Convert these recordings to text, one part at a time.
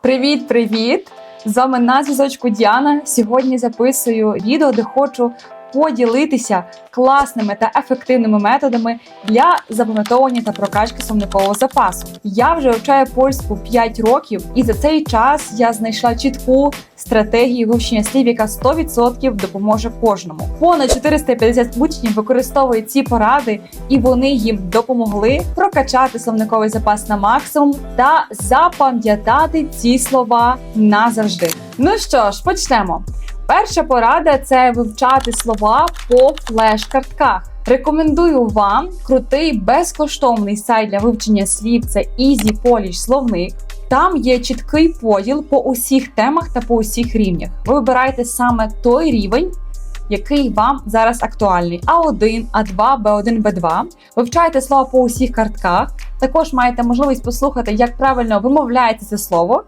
Привіт, привіт! З вами на зв'язочку Діана. Сьогодні записую відео, де хочу поділитися класними та ефективними методами для запам'ятовування та прокачки словникового запасу. Я вже вивчаю польську 5 років, і за цей час я знайшла чітку стратегію вивчення слів, яка 100% допоможе кожному. Понад 450 учнів використовують ці поради, і вони їм допомогли прокачати словниковий запас на максимум та запам'ятати ці слова назавжди. Ну що ж, почнемо. Перша порада це вивчати слова по флеш-картках. Рекомендую вам крутий безкоштовний сайт для вивчення слів. Це Easy Polish словник. Там є чіткий поділ по усіх темах та по усіх рівнях. Ви вибираєте саме той рівень, який вам зараз актуальний: А1, А2, Б1, Б2. Вивчаєте слова по усіх картках. Також маєте можливість послухати, як правильно вимовляється це слово.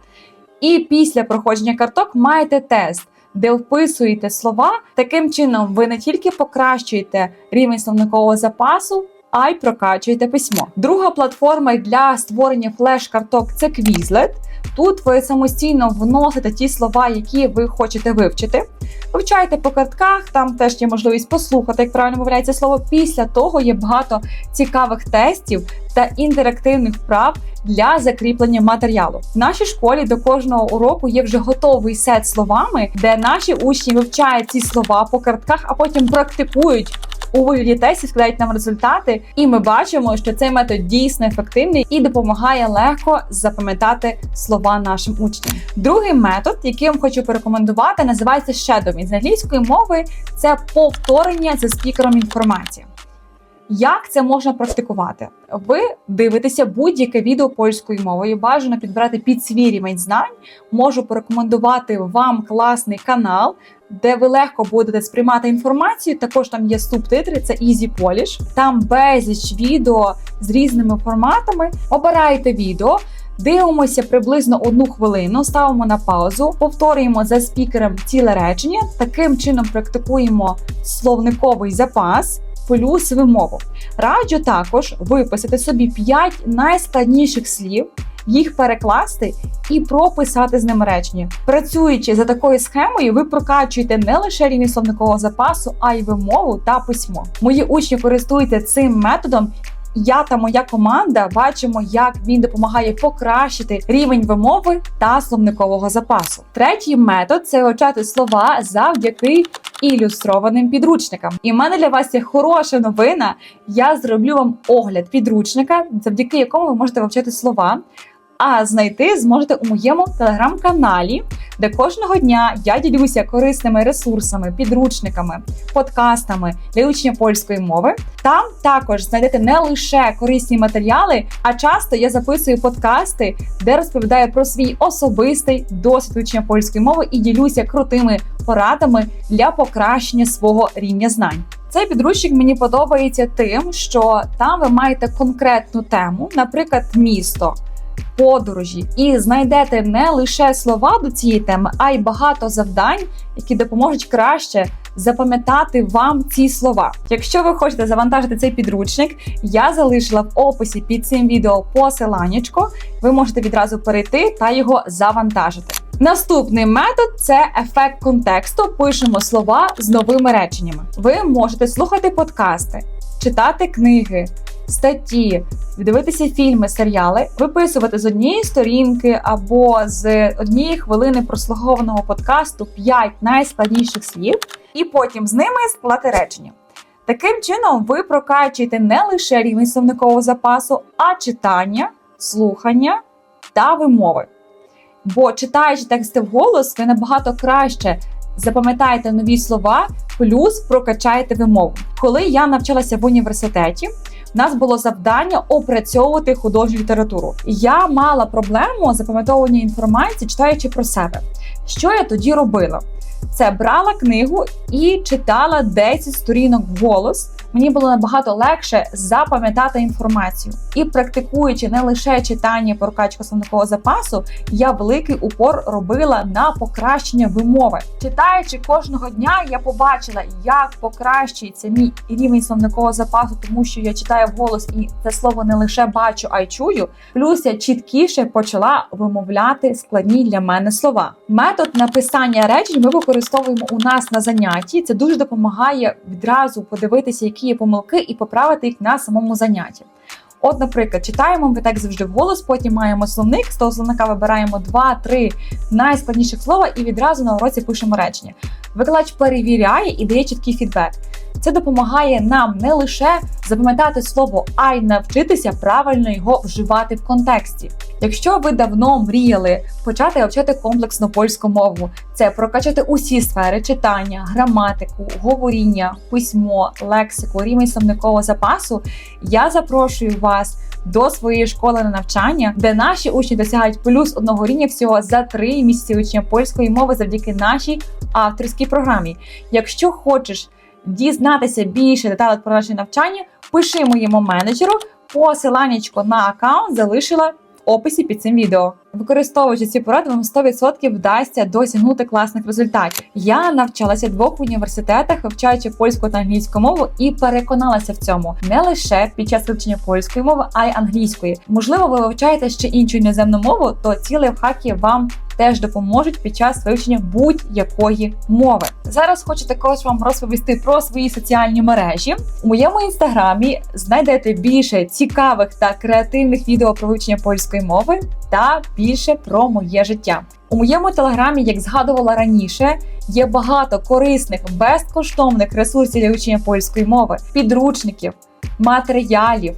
І після проходження карток маєте тест, де вписуєте слова. Таким чином, ви не тільки покращуєте рівень словникового запасу, а й прокачуєте письмо. Друга платформа для створення флеш-карток це Quizlet. Тут ви самостійно вносите ті слова, які ви хочете вивчити. Вивчаєте по картках, там теж є можливість послухати, як правильно мовляється слово. Після того є багато цікавих тестів та інтерактивних вправ для закріплення матеріалу. В нашій школі до кожного уроку є вже готовий сет словами, де наші учні вивчають ці слова по картках, а потім практикують. У вигляді тестів складають нам результати, і ми бачимо, що цей метод дійсно ефективний і допомагає легко запам'ятати слова нашим учням. Другий метод, який я вам хочу порекомендувати, називається shadowing. З англійської мови це повторення за спікером інформації. Як це можна практикувати? Ви дивитеся будь-яке відео польською мовою, бажано підбирати під свій рівень знань. Можу порекомендувати вам класний канал, де ви легко будете сприймати інформацію. Також там є субтитри, це Easy Polish. Там безліч відео з різними форматами. Обирайте відео. Дивимося приблизно одну хвилину, ставимо на паузу, повторюємо за спікером ціле речення. Таким чином практикуємо словниковий запас плюс вимову. Раджу також виписати собі 5 найскладніших слів, їх перекласти і прописати з ними речення. Працюючи за такою схемою, ви прокачуєте не лише рівень словникового запасу, а й вимову та письмо. Мої учні користуються цим методом. Я та моя команда бачимо, як він допомагає покращити рівень вимови та словникового запасу. Третій метод це вивчати слова завдяки ілюстрованим підручникам. І в мене для вас є хороша новина. Я зроблю вам огляд підручника, завдяки якому ви можете вивчати слова. А знайти зможете у моєму телеграм-каналі, де кожного дня я ділюся корисними ресурсами, підручниками, подкастами для учня польської мови. Там також знайдете не лише корисні матеріали, а часто я записую подкасти, де розповідаю про свій особистий досвід учня польської мови і ділюся крутими порадами для покращення свого рівня знань. Цей підручник мені подобається тим, що там ви маєте конкретну тему, наприклад, місто подорожі, і знайдете не лише слова до цієї теми, а й багато завдань, які допоможуть краще запам'ятати вам ці слова. Якщо ви хочете завантажити цей підручник, я залишила в описі під цим відео посиланнячко. Ви можете відразу перейти та його завантажити. Наступний метод це ефект контексту. Пишемо слова з новими реченнями. Ви можете слухати подкасти, читати книги, статті, дивитися фільми, серіали, виписувати з однієї сторінки або з однієї хвилини прослухованого подкасту 5 найскладніших слів, і потім з ними склати речення. Таким чином, ви прокачуєте не лише рівень словникового запасу, а читання, слухання та вимови. Бо читаючи тексти вголос, ви набагато краще запам'ятаєте нові слова, плюс прокачаєте вимову. Коли я навчалася в університеті, у нас було завдання опрацьовувати художню літературу. Я мала проблему запам'ятовування інформації, читаючи про себе. Що я тоді робила? Це брала книгу і читала 10 сторінок вголос, мені було набагато легше запам'ятати інформацію. І практикуючи не лише читання прокачку словникового запасу, я великий упор робила на покращення вимови. Читаючи кожного дня, я побачила, як покращується мій рівень словникового запасу, тому що я читаю вголос і це слово не лише бачу, а й чую. Плюс я чіткіше почала вимовляти складні для мене слова. Метод написання речень ми використовуємо у нас на занятті. Це дуже допомагає відразу подивитися, які є помилки, і поправити їх на самому занятті. От, наприклад, читаємо ми так завжди вголос, потім маємо словник. З того словника вибираємо два-три найскладніших слова і відразу на уроці пишемо речення. Викладач перевіряє і дає чіткий фідбек. Це допомагає нам не лише запам'ятати слово, а й навчитися правильно його вживати в контексті. Якщо ви давно мріяли почати вивчати комплексну польську мову, це прокачати усі сфери читання, граматику, говоріння, письмо, лексику, рівень словникового запасу, я запрошую вас. До своєї школи на навчання, де наші учні досягають плюс одного рівня всього за три місяці вивчення польської мови завдяки нашій авторській програмі. Якщо хочеш дізнатися більше деталей про наше навчання, пиши моєму менеджеру. Посиланнячко на аккаунт залишила описі під цим відео. Використовуючи ці поради, вам 100% вдасться досягнути класних результатів. Я навчалася двох університетах, вивчаючи польську та англійську мову, і переконалася в цьому не лише під час вивчення польської мови, а й англійської. Можливо, ви вивчаєте ще іншу іноземну мову, то ці лайфхаки вам теж допоможуть під час вивчення будь-якої мови. Зараз хочу також вам розповісти про свої соціальні мережі. У моєму інстаграмі знайдете більше цікавих та креативних відео про вивчення польської мови та більше про моє життя. У моєму телеграмі, як згадувала раніше, є багато корисних безкоштовних ресурсів для вивчення польської мови, підручників, матеріалів.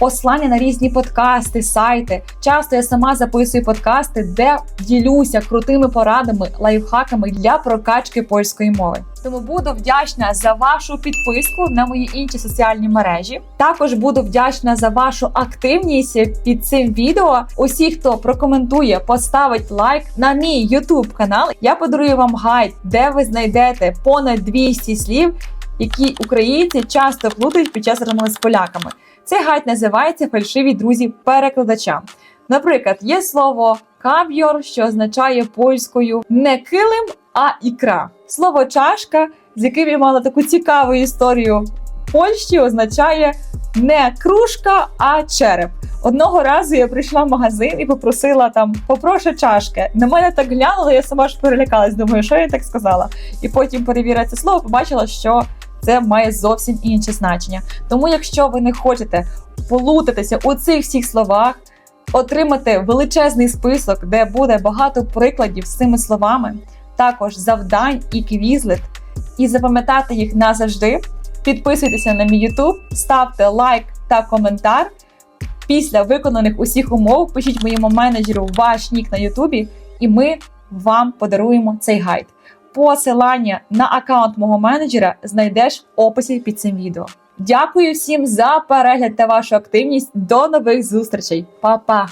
Послання на різні подкасти, сайти. Часто я сама записую подкасти, де ділюся крутими порадами, лайфхаками для прокачки польської мови. Тому буду вдячна за вашу підписку на мої інші соціальні мережі. Також буду вдячна за вашу активність під цим відео. Усі, хто прокоментує, поставить лайк на мій YouTube канал. Я подарую вам гайд, де ви знайдете понад 200 слів, які українці часто плутають під час розмови з поляками. Цей гайд називається фальшиві друзі перекладача. Наприклад, є слово кав'йор, що означає польською не килим, а ікра. Слово чашка, з яким я мала таку цікаву історію в Польщі, означає не кружка, а череп. Одного разу я прийшла в магазин і попросила там попрошу чашки. На мене так глянули, я сама ж перелякалась. Думаю, що я так сказала. І потім перевірила це слово, побачила, що це має зовсім інше значення. Тому, якщо ви не хочете полутатися у цих всіх словах, отримати величезний список, де буде багато прикладів з цими словами, також завдань і квізлет, і запам'ятати їх назавжди, підписуйтеся на мій YouTube, ставте лайк та коментар. Після виконаних усіх умов пишіть моєму менеджеру ваш нік на Ютубі, і ми вам подаруємо цей гайд. Посилання на аккаунт мого менеджера знайдеш в описі під цим відео. Дякую всім за перегляд та вашу активність. До нових зустрічей, Па-па!